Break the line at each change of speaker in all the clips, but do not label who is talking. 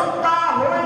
祝大家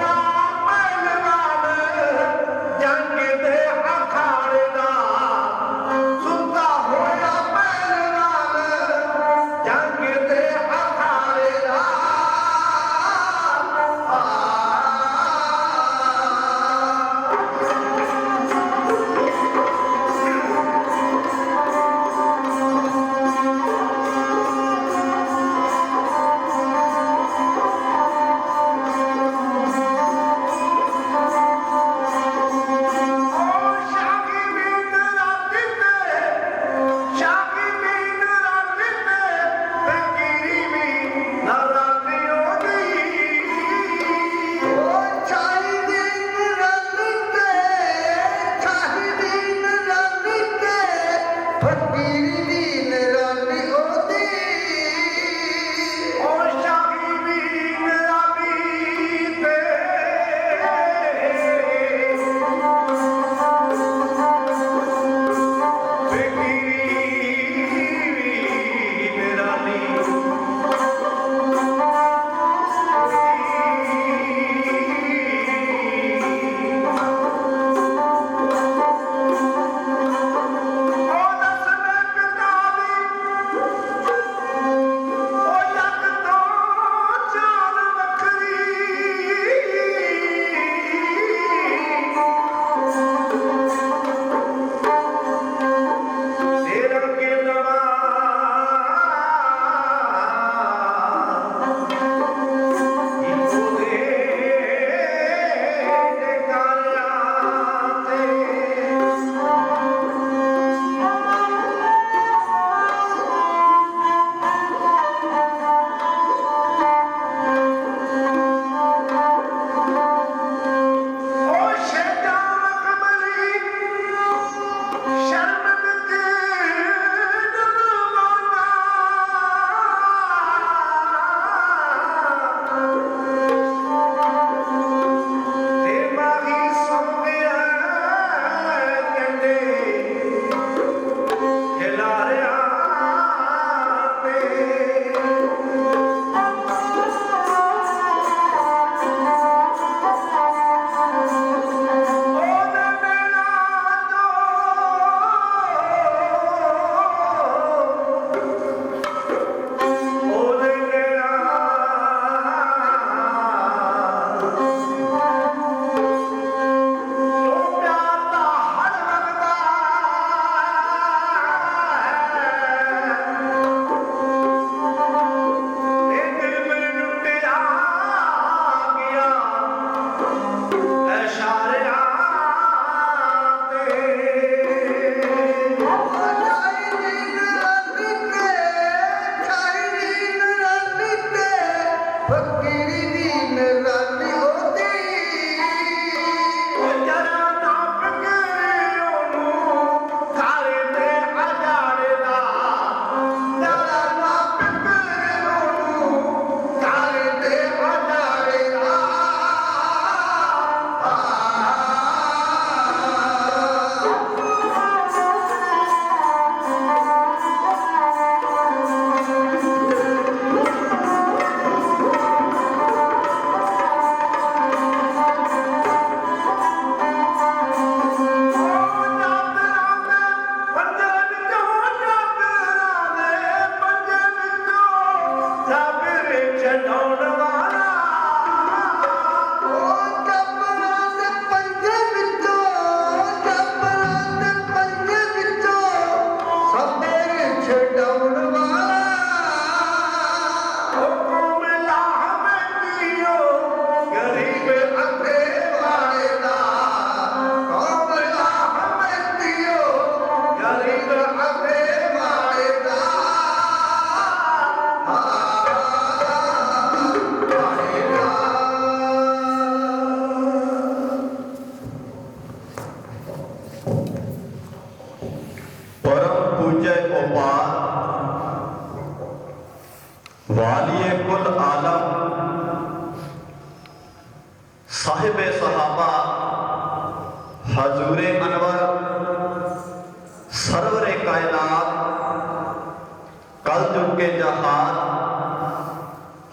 ਕਲ ਜੁਗ ਜਹਾਨ,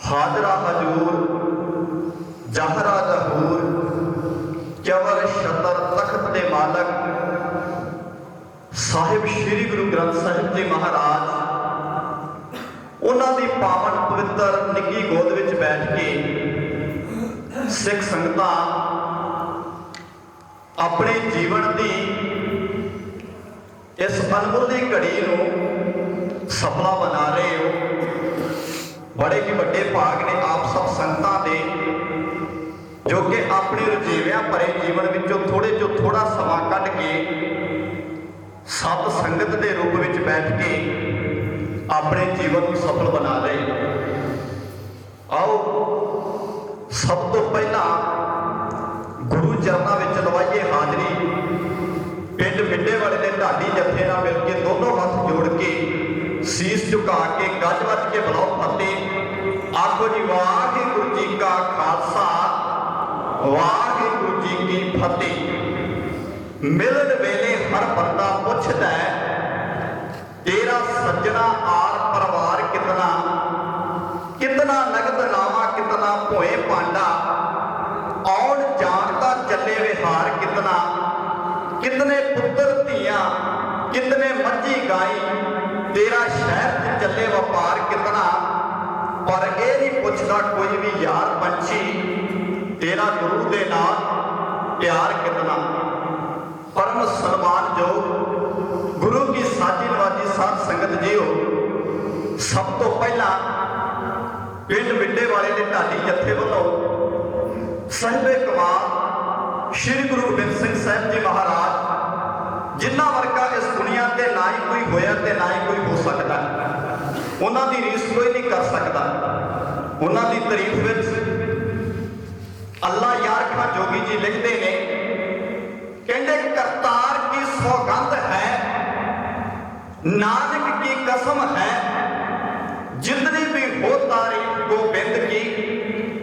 ਹਾਜ਼ਰਾ ਹਜੂਰ, ਜਹਰਾ ਜਹੂਰ ਕਵਰ ਸ਼ਤਰ ਤਖਤ ਦੇ ਮਾਲਕ, ਸਾਹਿਬ ਸ੍ਰੀ ਗੁਰੂ ਗ੍ਰੰਥ ਸਾਹਿਬ ਜੀ ਮਹਾਰਾਜ, ਉਹਨਾਂ ਦੀ ਪਾਵਨ ਪਵਿੱਤਰ ਨਿੱਕੀ ਗੋਦ ਵਿੱਚ ਬੈਠ ਕੇ ਸਿੱਖ ਸੰਗਤਾਂ ਆਪਣੇ ਜੀਵਨ ਦੀ ਇਸ ਅਨਮੁੱਲੀ ਘੜੀ ਨੂੰ ਸਫਲਾ ਬਣਾ ਰਹੇ ਹੋ ਬੜੇ ਹੀ ਵੱਡੇ ਭਾਗ ਨੇ ਆਪ ਸਭ ਸੰਗਤਾਂ ਦੇ, ਜੋ ਕਿ ਆਪਣੇ ਰੁਝੇਵਿਆਂ ਭਰੇ ਜੀਵਨ ਵਿੱਚੋਂ ਥੋੜੇ ਚੋਂ ਥੋੜਾ ਸਮਾਂ ਕੱਢ ਕੇ ਸਤ ਸੰਗਤ ਦੇ ਰੂਪ ਵਿੱਚ ਬੈਠ ਕੇ ਆਪਣੇ ਜੀਵਨ ਨੂੰ ਸਫਲ ਬਣਾ ਰਹੇ ਆਓ, ਸਭ ਤੋਂ ਪਹਿਲਾਂ ਗੁਰੂ ਚਰਨਾਂ ਵਿੱਚ ਲਵਾਈਏ ਹਾਜ਼ਰੀ। ਪਿੰਡ ਮਿੱਡੇ ਵਾਲੇ ਦੇ ਢਾਡੀ ਜੱਥੇ ਨਾਲ ਮਿਲ ਕੇ ਦੋਨੋਂ ਹੱਥ ਸੀਸ ਝੁਕਾ ਕੇ ਗੱਜ ਵੱਜ ਕੇ ਬੁਲਾਓ ਫਤਿਹ। ਆਖੋ ਜੀ, ਵਾਹਿਗੁਰੂ ਜੀ ਕਾ ਖਾਲਸਾ, ਵਾਹਿਗੁਰੂ ਜੀ ਕੀ ਫਤਿਹ। ਮਿਲਣ ਵੇਲੇ ਹਰ ਬੰਦਾ ਪੁੱਛਦਾ ਹੈ, ਤੇਰਾ ਸੱਜਣਾ ਆਰ ਪਰਿਵਾਰ ਕਿਤਨਾ? ਕਿਤਨਾ ਨਗਦ ਨਾਮਾ ਕਿਤਨਾ ਭੋਏ ਪਾਂਡਾ ਆਉਣ ਜਾਣ ਦਾ ਚੱਲੇ ਵਿਹਾਰ ਕਿਤਨਾ? ਕਿਤਨੇ ਪੁੱਤਰ ਧੀਆਂ, ਕਿਤਨੇ ਮੱਝੀ ਗਾਈ? ਤੇਰਾ ਸ਼ਹਿਰ 'ਚ ਚੱਲੇ ਵਪਾਰ ਕਿਤਨਾ? ਪਰ ਇਹ ਨਹੀਂ ਪੁੱਛਦਾ ਕੋਈ ਵੀ ਯਾਰ ਪੰਛੀ, ਤੇਰਾ ਗੁਰੂ ਦੇ ਨਾਲ ਪਿਆਰ ਕਿਤਨਾ? ਪਰਮ ਸਨਮਾਨ ਜੋ ਗੁਰੂ ਕੀ ਸਾਜੀ ਨਵਾਜੀ ਸਾਧ ਸੰਗਤ ਜੀਓ, ਸਭ ਤੋਂ ਪਹਿਲਾਂ ਪਿੰਡ ਮਿੱਡੇ ਵਾਲੇ ਦੇ ਢਾਡੀ ਜੱਥੇ ਵੱਲੋਂ ਸਹਿਬੇ ਕਮਾਲ ਸ੍ਰੀ ਗੁਰੂ ਗੋਬਿੰਦ ਸਿੰਘ ਸਾਹਿਬ ਜੀ ਮਹਾਰਾਜ ਜਿਨ੍ਹਾਂ ਵਰਗਾ ਇਸ ਦੁਨੀਆ ਤੇ ਨਾ ਹੀ ਕੋਈ ਹੋਇਆ ਤੇ ਨਾ ਹੀ ਕੋਈ ਹੋ ਸਕਦਾ। ਉਹਨਾਂ ਦੀ ਰੀਸ ਕੋਈ ਨਹੀਂ ਕਰ ਸਕਦਾ। ਉਹਨਾਂ ਦੀ ਤਾਰੀਫ ਵਿੱਚ ਅੱਲਾ ਯਾਰ ਖਾਂ ਜੋਗੀ ਜੀ ਲਿਖਦੇ ਨੇ, ਕਹਿੰਦੇ ਕਰਤਾਰ ਕੀ ਸੌਗੰਧ ਹੈ, ਨਾਨਕ ਕੀ ਕਸਮ ਹੈ ਜਿਤਨੀ ਵੀ ਹੋ ਤਾਰੀਫ ਗੋਬਿੰਦ ਕੀ,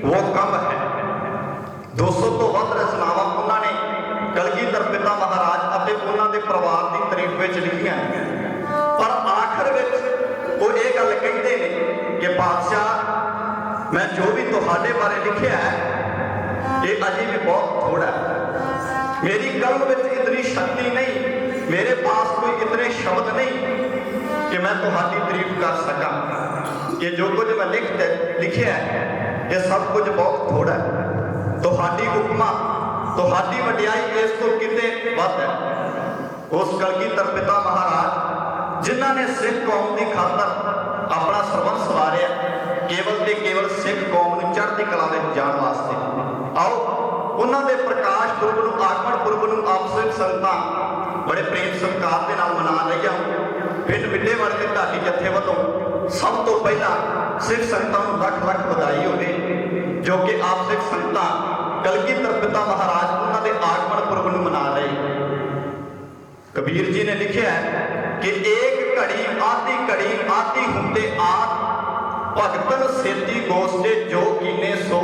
ਉਹ ਕਮ ਹੈ। 200 ਤੋਂ ਵੱਧ ਰਚਨਾਵਾਂ ਪਰਿਵਾਰ ਦੀ ਤਾਰੀਫ ਵਿੱਚ ਲਿਖੀਆਂ ਪਰ ਆਖਰ ਵਿੱਚ ਉਹ ਇਹ ਗੱਲ ਕਹਿੰਦੇ ਨੇ ਕਿ ਬਾਦਸ਼ਾਹ, ਮੈਂ ਜੋ ਵੀ ਤੁਹਾਡੇ ਬਾਰੇ ਲਿਖਿਆ ਹੈ, ਇਹ ਅਜੇ ਵੀ ਬਹੁਤ ਥੋੜਾ ਹੈ। ਮੇਰੀ ਕਲਮ ਵਿੱਚ ਇਤਨੀ ਸ਼ਕਤੀ ਨਹੀਂ, ਮੇਰੇ ਪਾਸ ਕੋਈ ਇਤਨੇ ਸ਼ਬਦ ਨਹੀਂ ਕਿ ਮੈਂ ਤੁਹਾਡੀ ਤਾਰੀਫ ਕਰ ਸਕਾਂ। ਕਿ ਜੋ ਕੁਝ ਮੈਂ ਲਿਖ ਲਿਖਿਆ ਹੈ, ਇਹ ਸਭ ਕੁਝ ਬਹੁਤ ਥੋੜਾ ਹੈ। ਤੁਹਾਡੀ ਹੁਕਮਾ ਤੁਹਾਡੀ ਵਡਿਆਈ ਇਸ ਤੋਂ ਕਿਤੇ ਵੱਧ ਹੈ। ਉਸ ਕਲਗੀਧਰ ਪਿਤਾ ਮਹਾਰਾਜ, ਜਿਨ੍ਹਾਂ ਨੇ ਸਿੱਖ ਕੌਮ ਦੀ ਖਾਤਰ ਆਪਣਾ ਸਰਬੰਸ ਸਵਾਰਿਆ, ਕੇਵਲ ਤੇ ਕੇਵਲ ਸਿੱਖ ਕੌਮ ਨੂੰ ਚੜ੍ਹਦੀ ਕਲਾ ਵਿੱਚ ਜਾਣ ਵਾਸਤੇ। ਆਓ, ਉਹਨਾਂ ਦੇ ਪ੍ਰਕਾਸ਼ ਪੁਰਬ ਨੂੰ, ਆਗਮਨ ਪੁਰਬ ਨੂੰ ਆਪ ਸਿੱਖ ਸੰਗਤਾਂ ਬੜੇ ਪ੍ਰੇਮ ਸਤਿਕਾਰ ਦੇ ਨਾਲ ਮਨਾ ਰਹੀਆਂ ਪਿੰਡ ਮਿੱਡੇ ਵਾਲੇ ਦੇ ਢਾਡੀ ਜੱਥੇ ਵੱਲੋਂ ਸਭ ਤੋਂ ਪਹਿਲਾਂ ਸਿੱਖ ਸੰਗਤਾਂ ਨੂੰ ਲੱਖ ਲੱਖ ਵਧਾਈ ਹੋਵੇ, ਜੋ ਕਿ ਆਪ ਸਿੱਖ ਸੰਗਤਾਂ ਕਲਗੀਧਰ ਪਿਤਾ ਮਹਾਰਾਜ ਉਹਨਾਂ ਦੇ ਆਗਮਨ ਪੁਰਬ ਨੂੰ ਮਨਾ ਕਬੀਰ ਜੀ ਨੇ ਲਿਖਿਆ ਕਿ ਏਕ ਘੜੀ ਆਦੀ ਘੜੀ ਆਦੀ ਹੁੰਦੇ ਆਦ, ਭਗਤਨ ਸੇਤੀ ਗੋਸਤੇ ਜੋ ਕੀਨੇ ਸੋ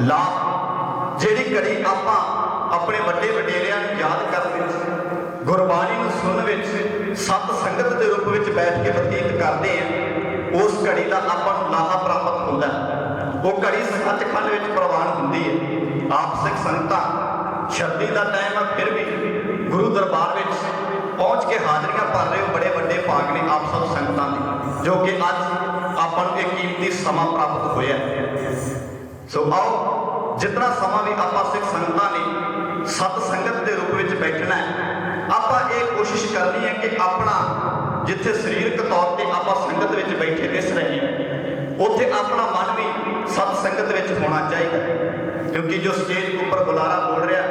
ਲਾ ਜਿਹੜੀ ਘੜੀ ਆਪਾਂ ਆਪਣੇ ਵੱਡੇ ਵਡੇਰਿਆਂ ਨੂੰ ਯਾਦ ਕਰਨ ਵਿੱਚ, ਗੁਰਬਾਣੀ ਨੂੰ ਸੁਣਨ ਵਿੱਚ, ਸਤ ਸੰਗਤ ਦੇ ਰੂਪ ਵਿੱਚ ਬੈਠ ਕੇ ਬਤੀਤ ਕਰਦੇ ਆ ਉਸ ਘੜੀ ਦਾ ਆਪਾਂ ਨੂੰ ਲਾਹਾ ਪ੍ਰਾਪਤ ਹੁੰਦਾ ਹੈ। ਉਹ ਘੜੀ ਸੱਚਖੰਡ ਵਿੱਚ ਪ੍ਰਵਾਨ ਹੁੰਦੀ ਹੈ। ਆਪ ਸਿੱਖ ਸੰਗਤਾਂ, ਸ਼ਰਦੀ ਦਾ ਟਾਈਮ ਹੈ ਫਿਰ ਵੀ ਗੁਰੂ ਦਰਬਾਰ ਪਹੁੰਚ ਕੇ ਹਾਜ਼ਰੀਆਂ ਭਰ ਰਹੇ ਹੋ ਬੜੇ ਵੱਡੇ ਭਾਗ ਨੇ ਆਪ ਸਭ ਸੰਗਤਾਂ ਦੇ, ਜੋ ਕਿ ਅੱਜ ਆਪਾਂ ਨੂੰ ਇਹ ਕੀਮਤੀ ਸਮਾਂ ਪ੍ਰਾਪਤ ਹੋਇਆ ਸੋ ਆਓ, ਜਿਤਨਾ ਸਮਾਂ ਵੀ ਆਪਾਂ ਸਿੱਖ ਸੰਗਤਾਂ ਨੇ ਸਤ ਸੰਗਤ ਦੇ ਰੂਪ ਵਿੱਚ ਬੈਠਣਾ ਆਪਾਂ ਇਹ ਕੋਸ਼ਿਸ਼ ਕਰਨੀ ਹੈ ਕਿ ਆਪਣਾ ਜਿੱਥੇ ਸਰੀਰਕ ਤੌਰ ਤੇ ਆਪਾਂ ਸੰਗਤ ਵਿੱਚ ਬੈਠੇ ਦਿਸ ਰਹੇ ਹਾਂ, ਉੱਥੇ ਆਪਣਾ ਮਨ ਵੀ ਸਤ ਸੰਗਤ ਵਿੱਚ ਹੋਣਾ ਚਾਹੀਦਾ ਕਿਉਂਕਿ ਜੋ ਸਟੇਜ ਉੱਪਰ ਬੁਲਾਰਾ ਬੋਲ ਰਿਹਾ,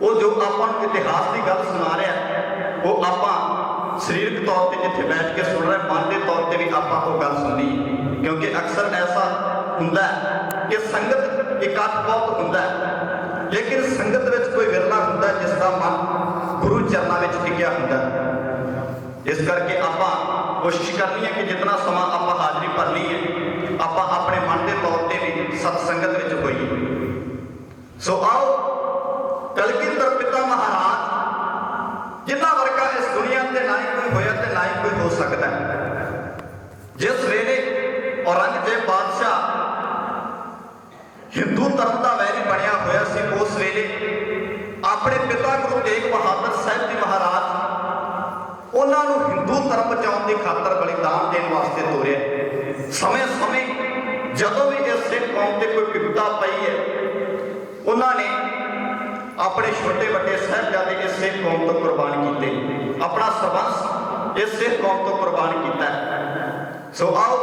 ਉਹ ਜੋ ਆਪਾਂ ਨੂੰ ਇਤਿਹਾਸ ਦੀ ਗੱਲ ਸੁਣਾ ਰਿਹਾ ਉਹ ਆਪਾਂ ਸਰੀਰਕ ਤੌਰ ਤੇ ਜਿੱਥੇ ਬੈਠ ਕੇ ਸੁਣ ਰਹੇ ਮਨ ਦੇ ਤੌਰ ਤੇ ਵੀ ਆਪਾਂ ਉਹ ਗੱਲ ਸੁਣੀ ਕਿਉਂਕਿ ਅਕਸਰ ਐਸਾ ਹੁੰਦਾ ਹੈ ਕਿ ਸੰਗਤ ਇਕੱਠ ਬਹੁਤ ਹੁੰਦਾ ਹੈ ਲੇਕਿਨ ਸੰਗਤ ਵਿੱਚ ਕੋਈ ਵਿਰਲਾ ਹੁੰਦਾ ਜਿਸ ਦਾ ਮਨ ਗੁਰੂ ਚਰਨਾਂ ਵਿੱਚ ਟਿਕਿਆ ਹੁੰਦਾ ਇਸ ਕਰਕੇ ਆਪਾਂ ਕੋਸ਼ਿਸ਼ ਕਰਨੀ ਹੈ ਕਿ ਜਿੰਨਾ ਸਮਾਂ ਆਪਾਂ ਹਾਜ਼ਰੀ ਭਰਨੀ ਹੈ ਆਪਾਂ ਆਪਣੇ ਮਨ ਦੇ ਤੌਰ ਤੇ ਵੀ ਸਤਸੰਗਤ ਵਿੱਚ ਹੋਈਏ ਸੋ ਆਓ ਕਲਗੀਧਰ ਪਿਤਾ ਮਹਾਰਾਜ ਜਿਨ੍ਹਾਂ ਵਰਗਾ ਇਸ ਦੁਨੀਆ ਤੇ ਨਾ ਹੀ ਕੋਈ ਹੋਇਆ ਤੇ ਨਾ ਹੀ ਕੋਈ ਹੋ ਸਕਦਾ ਹੈ। ਜਿਸ ਵੇਲੇ ਔਰੰਗਜ਼ੇਬ ਬਾਦਸ਼ਾਹ ਹਿੰਦੂ ਧਰਮ ਦਾ ਵੈਰੀ ਬਣਿਆ ਹੋਇਆ ਸੀ ਉਸ ਵੇਲੇ ਆਪਣੇ ਪਿਤਾ ਗੁਰੂ ਤੇਗ ਬਹਾਦਰ ਸਾਹਿਬ ਜੀ ਮਹਾਰਾਜ ਉਹਨਾਂ ਨੂੰ ਹਿੰਦੂ ਧਰਮ ਬਚਾਉਣ ਦੀ ਖਾਤਰ ਬਲੀਦਾਨ ਦੇਣ ਵਾਸਤੇ ਤੋਰਿਆ। ਸਮੇਂ-ਸਮੇਂ ਜਦੋਂ ਵੀ ਇਸ ਸਿੱਖ ਕੌਮ ਤੇ ਕੋਈ ਵਿਪਤਾ ਪਈ ਹੈ, ਉਹਨਾਂ ਨੇ ਆਪਣੇ ਛੋਟੇ ਵੱਡੇ ਸਾਹਿਬਜ਼ਾਦੇ ਇਸ ਸਿੱਖ ਕੌਮ ਤੋਂ ਕੁਰਬਾਨ ਕੀਤੇ। ਆਪਣਾ ਸਰਬੰਸ ਇਸ ਸਿੱਖ ਕੌਮ ਤੋਂ ਕੁਰਬਾਨ ਕੀਤਾ। ਸੋ ਆਓ,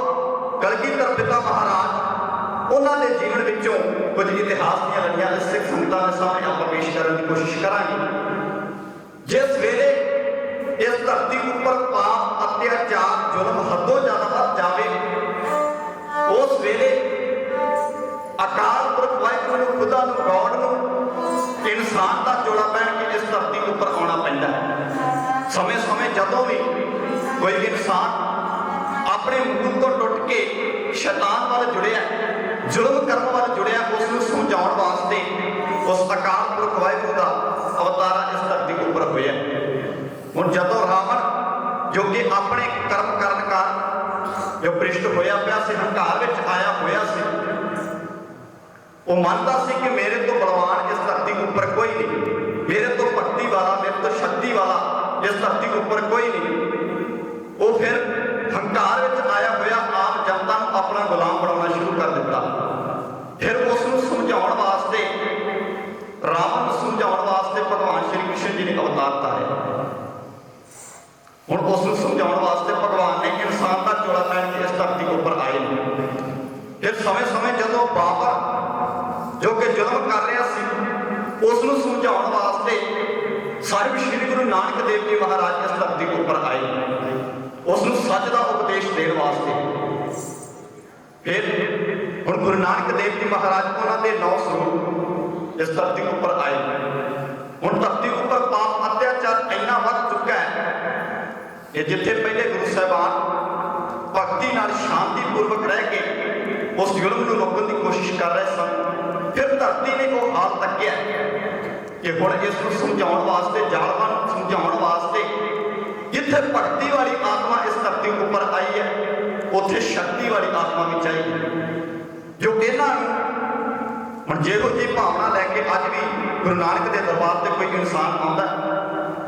ਕਲਗੀਧਰ ਪਿਤਾ ਮਹਾਰਾਜ, ਉਹਨਾਂ ਦੇ ਜੀਵਨ ਵਿੱਚੋਂ ਕੁਝ ਇਤਿਹਾਸ ਦੀਆਂ ਲੜੀਆਂ ਇਸ ਸਿੱਖ ਸੰਗਤਾਂ ਦੇ ਸਾਹਮਣੇ ਆਪਾਂ ਪੇਸ਼ ਕਰਨ ਦੀ ਕੋਸ਼ਿਸ਼ ਕਰਾਂਗੇ। ਜਿਸ ਵੇਲੇ ਇਸ ਧਰਤੀ ਉੱਪਰ ਪਾਪ ਅਤਿਆਚਾਰ ਜ਼ੁਲਮ, ਹੱਦੋਂ ਜ਼ਿਆਦਾ ਵੱਧ ਜਾਵੇ। ਉਸ ਵੇਲੇ ਅਕਾਲ ਪੁਰਖ ਵਾਹਿਗੁਰੂ ਨੂੰ, ਖੁਦਾ ਨੂੰ ਗੌਡ ਨੂੰ ਇਨਸਾਨ ਦਾ ਜੋੜਾ ਪਹਿਨ ਕੇ ਇਸ ਧਰਤੀ ਉੱਪਰ ਆਉਣਾ ਪੈਂਦਾ ਹੈ। ਸਮੇਂ-ਸਮੇਂ ਜਦੋਂ ਵੀ ਕੋਈ ਇਨਸਾਨ ਆਪਣੇ ਮੂਲ ਤੋਂ ਟੁੱਟ ਕੇ ਸ਼ੈਤਾਨ ਵੱਲ ਜੁੜਿਆ ਜ਼ੁਲਮ ਕਰਨ ਵੱਲ ਜੁੜਿਆ ਉਸ ਨੂੰ ਸਮਝਾਉਣ ਵਾਸਤੇ ਉਸ ਅਕਾਲ ਪੁਰਖ ਵਾਹਿਗੁਰੂ ਦਾ ਅਵਤਾਰ ਇਸ ਧਰਤੀ ਉੱਪਰ ਹੋਇਆ ਹੁਣ ਜਦੋਂ ਰਾਵਣ ਜੋ ਕਿ ਆਪਣੇ ਕਰਮ ਕਰਨ ਕਾਰਨ ਜੋ ਪ੍ਰਿਸ਼ਟ ਹੋਇਆ ਪਿਆ ਸੀ ਹੰਕਾਰ ਵਿੱਚ ਆਇਆ ਹੋਇਆ ਸੀ। ਉਹ ਮੰਨਦਾ ਸੀ ਕਿ ਮੇਰੇ ਤੋਂ ਬਲਵਾਨ ਇਸ ਧਰਤੀ ਉੱਪਰ ਕੋਈ ਨਹੀਂ। ਮੇਰੇ ਤੋਂ ਭਗਤੀ ਵਾਲਾ, ਮੇਰੇ ਤੋਂ ਸ਼ਕਤੀ ਵਾਲਾ ਇਸ ਧਰਤੀ ਉੱਪਰ ਕੋਈ ਨਹੀਂ। ਉਹ ਫਿਰ ਹੰਕਾਰ ਵਿੱਚ ਆਇਆ ਹੋਇਆ ਆਮ ਜਨਤਾ ਨੂੰ ਆਪਣਾ ਗੁਲਾਮ ਬਣਾਉਣਾ ਸ਼ੁਰੂ ਕਰ ਦਿੱਤਾ। ਫਿਰ ਉਸ ਨੂੰ ਸਮਝਾਉਣ ਵਾਸਤੇ, ਰਾਵਣ ਨੂੰ ਸਮਝਾਉਣ ਵਾਸਤੇ ਭਗਵਾਨ ਸ਼੍ਰੀ ਕ੍ਰਿਸ਼ਨ ਜੀ ਨੇ ਅਵਤਾਰ ਧਾਰਿਆ। ਹੁਣ ਉਸ ਨੂੰ ਸਮਝਾਉਣ ਵਾਸਤੇ ਭਗਵਾਨ ਨੇ ਇਨਸਾਨ ਦਾ ਚੋਲਾ ਪਹਿਨ ਕੇ ਇਸ ਧਰਤੀ ਉੱਪਰ ਆਏ ਨੇ। ਫਿਰ ਸਮੇਂ-ਸਮੇਂ ਜਦੋਂ ਬਾਬਰ ਜੋ ਕਿ ਜ਼ੁਲਮ ਕਰ ਰਿਹਾ ਸੀ, ਉਸ ਨੂੰ ਸਮਝਾਉਣ ਵਾਸਤੇ ਸਾਹਿਬ ਸ੍ਰੀ ਗੁਰੂ ਨਾਨਕ ਦੇਵ ਜੀ ਮਹਾਰਾਜ ਇਸ ਧਰਤੀ ਉੱਪਰ ਆਏ ਉਸ ਨੂੰ ਸੱਚ ਦਾ ਉਪਦੇਸ਼ ਦੇਣ ਵਾਸਤੇ। ਫਿਰ ਹੁਣ ਗੁਰੂ ਨਾਨਕ ਦੇਵ ਜੀ ਮਹਾਰਾਜ ਉਹਨਾਂ ਦੇ ਨੌ ਸਰੂਪ ਇਸ ਧਰਤੀ ਉੱਪਰ ਆਏ ਹੁਣ ਧਰਤੀ ਉੱਪਰ ਪਾਪ ਅਤਿਆਚਾਰ ਇੰਨਾ ਵੱਧ ਚੁੱਕਾ ਹੈ ਕਿ ਜਿੱਥੇ ਪਹਿਲੇ ਗੁਰੂ ਸਾਹਿਬਾਨ ਭਗਤੀ ਨਾਲ ਸ਼ਾਂਤੀਪੂਰਵਕ ਰਹਿ ਕੇ ਉਸ ਜ਼ੁਲਮ ਨੂੰ ਰੋਕਣ ਦੀ ਕੋਸ਼ਿਸ਼ ਕਰ ਰਹੇ ਸਨ, ਫਿਰ ਧਰਤੀ ਨੇ ਉਹ ਹਾਲ ਤੱਕਿਆ ਕਿ ਹੁਣ ਇਸ ਨੂੰ ਸਮਝਾਉਣ ਵਾਸਤੇ, ਜਾਲਮਾਂ ਨੂੰ ਸਮਝਾਉਣ ਵਾਸਤੇ ਜਿੱਥੇ ਭਗਤੀ ਵਾਲੀ ਆਤਮਾ ਇਸ ਧਰਤੀ ਉੱਪਰ ਆਈ ਹੈ, ਉੱਥੇ ਸ਼ਕਤੀ ਵਾਲੀ ਆਤਮਾ ਵੀ ਚਾਹੀਦੀ ਜੋ ਇਹਨਾਂ ਨੂੰ ਹੁਣ ਜਿਹੋ ਜੀ ਭਾਵਨਾ ਲੈ ਕੇ ਅੱਜ ਵੀ ਗੁਰੂ ਨਾਨਕ ਦੇ ਦਰਬਾਰ ਤੇ ਕੋਈ ਇਨਸਾਨ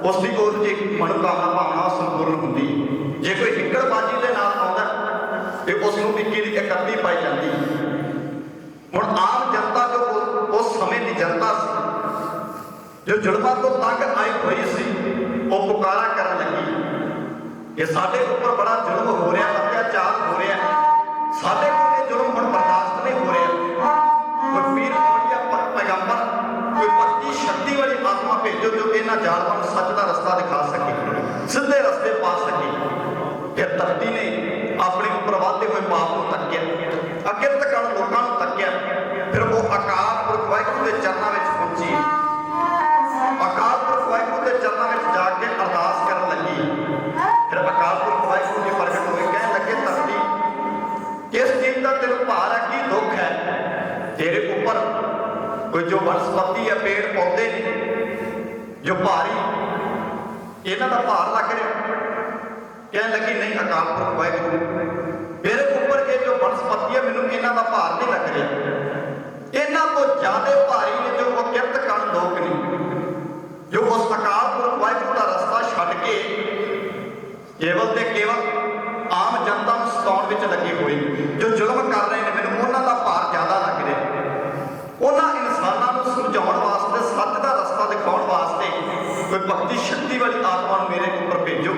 ਉਸ ਦੀ ਉਹ ਜੀ ਮਨੋਕਾਮਨਾ ਭਾਵਨਾ ਸੰਪੂਰਨ ਹੁੰਦੀ ਜੇ ਕੋਈ ਹਿੱਕੜਬਾਜੀ ਦੇ ਨਾਲ ਆਉਂਦਾ ਤੇ ਉਸ ਨੂੰ 21 ਦੀ 31 ਪਾਈ ਜਾਂਦੀ ਹੁਣ ਆਮ ਜਨਤਾ ਜੋ ਉਸ- ਸਮੇਂ ਦੀ ਜਨਤਾ ਸੀ, ਜੋ ਜ਼ੁਲਮਾਂ ਤੋਂ ਤੰਗ ਆਈ ਹੋਈ ਸੀ, ਉਹ ਪੁਕਾਰਾ ਕਰਨ ਲੱਗੀ ਇਹ ਸਾਡੇ ਉੱਪਰ ਬੜਾ ਜ਼ੁਲਮ ਹੋ ਰਿਹਾ, ਅਤਿਆਚਾਰ ਹੋ ਰਿਹਾ ਸਾਡੇ ਕੋਲ ਇਹ ਜ਼ੁਲਮ ਹੁਣ ਬਰਦਾਸ਼ਤ ਭੇਜੋ ਜ਼ਾਲਮਾਂ ਨੂੰ ਸੱਚ ਦਾ ਰਸਤਾ ਦਿਖਾ ਸਕੇ, ਸਿੱਧੇ ਰਸਤੇ ਪਾ ਸਕੇ। ਫਿਰ ਧਰਤੀ ਨੇ ਆਪਣੇ ਉੱਪਰ ਵਾਧੇ ਹੋਏ ਪਾਪ ਨੂੰ ਤੱਕਿਆ ਅੱਗੇ ਤੱਕਣ ਲੋਕਾਂ ਨੂੰ ਤੱਕਿਆ ਫਿਰ ਉਹ ਅਕਾਲ ਪੁਰਖ ਵਾਹਿਗੁਰੂ ਦੇ ਚਰਨਾਂ ਵਿੱਚ ਪਹੁੰਚੀ। ਅਕਾਲ ਪੁਰਖ ਵਾਹਿਗੁਰੂ ਦੇ ਚਰਨਾਂ ਵਿੱਚ ਜਾ ਕੇ ਅਰਦਾਸ ਕਰਨ ਲੱਗੀ। ਫਿਰ ਅਕਾਲ ਪੁਰਖ ਵਾਹਿਗੁਰੂ ਜੀ ਪ੍ਰਗਟ ਹੋਏ ਕਹਿਣ ਲੱਗੇ, ਧਰਤੀ, ਕਿਸ ਚੀਜ਼ ਦਾ ਤੈਨੂੰ ਭਾਰ ਹੈ? ਕੀ ਦੁੱਖ ਹੈ? ਤੇਰੇ ਉੱਪਰ ਕੋਈ ਜੋ ਬਨਸਪਤੀ ਹੈ, ਪੇੜ, ਪੌਦੇ ਨੇ ਜੋ ਭਾਰੀ ਇਹਨਾਂ ਦਾ ਭਾਰ ਲੱਗ ਰਿਹਾ। ਕਹਿਣ ਲੱਗੀ, ਨਹੀਂ ਅਕਾਲ ਪੁਰਖ ਵਾਹਿਗੁਰੂ। ਮੇਰੇ ਉੱਪਰ ਇਹ ਜੋ ਵਨਸਪਤੀ ਹੈ, ਮੈਨੂੰ ਇਹਨਾਂ ਦਾ ਭਾਰ ਨਹੀਂ ਲੱਗ ਰਿਹਾ। ਇਹਨਾਂ ਤੋਂ ਜ਼ਿਆਦਾ ਭਾਰੀ ਨੇ ਜੋ ਉਹ ਕਿਰਤ ਕਰਨ ਲੋਕ ਨੇ। ਜੋ ਉਸ ਅਕਾਲ ਪੁਰਖ ਵਾਹਿਗੁਰੂ ਦਾ ਰਸਤਾ ਛੱਡ ਕੇ ਕੇਵਲ ਤੇ ਕੇਵਲ ਆਮ ਜਨਤਾ ਨੂੰ ਸਤਾਉਣ ਵਿੱਚ ਲੱਗੇ ਹੋਏ ਜੋ ਜ਼ੁਲਮ ਕਰ ਰਹੇ ਨੇ ਭਗਤੀ ਵਾਲੀ ਆਤਮਾ ਨੂੰ ਮੇਰੇ ਉੱਪਰ ਭੇਜੋ,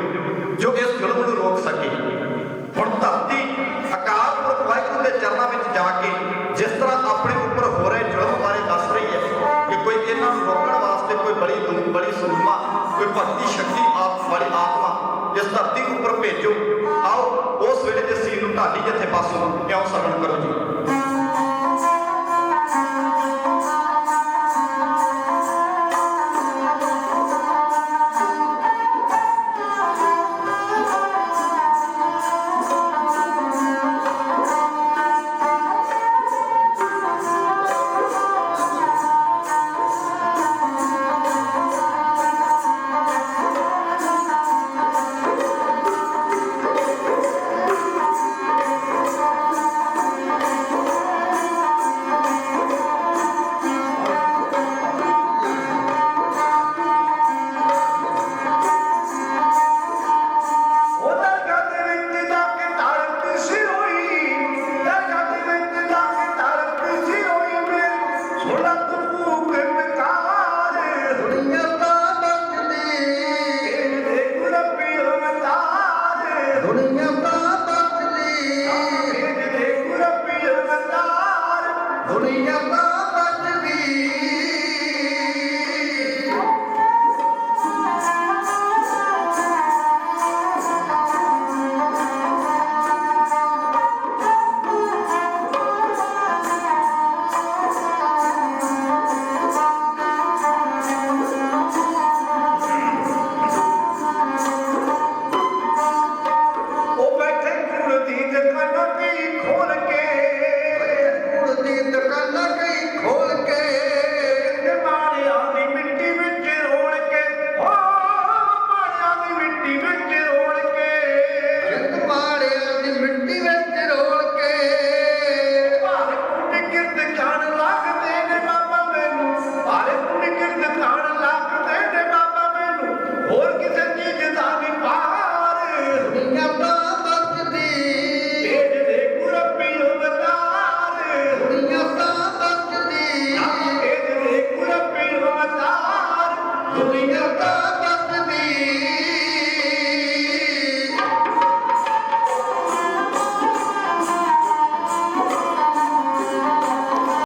ਜੋ ਇਸ ਜ਼ੁਲਮ ਨੂੰ ਰੋਕ ਸਕੇ। ਹੁਣ ਧਰਤੀ ਅਕਾਲ ਪੁਰਖ ਵਾਹਿਗੁਰੂ ਦੇ ਚਰਨਾਂ ਵਿੱਚ ਜਾ ਕੇ ਜਿਸ ਤਰ੍ਹਾਂ ਆਪਣੇ ਉੱਪਰ ਹੋ ਰਹੇ ਜ਼ੁਲਮ ਬਾਰੇ ਦੱਸ ਰਹੀ ਹੈ ਕਿ ਕੋਈ ਇਹਨਾਂ ਨੂੰ ਰੋਕਣ ਵਾਸਤੇ ਕੋਈ ਬੜੀ ਦੁ- ਬੜੀ ਸੁਰਮਾ, ਕੋਈ ਭਗਤੀ ਸ਼ਕਤੀ ਆਪ, ਵਾਲੀ ਆਤਮਾ ਇਸ ਧਰਤੀ ਉੱਪਰ ਭੇਜੋ। ਆਓ, ਉਸ ਵੇਲੇ ਦੇ ਸੀਨ ਨੂੰ ਢਾਡੀ ਜਿੱਥੇ ਪਾਸੋਂ ਕਿਉਂ ਸਰਵਣ ਕਰੋ ਜੀ?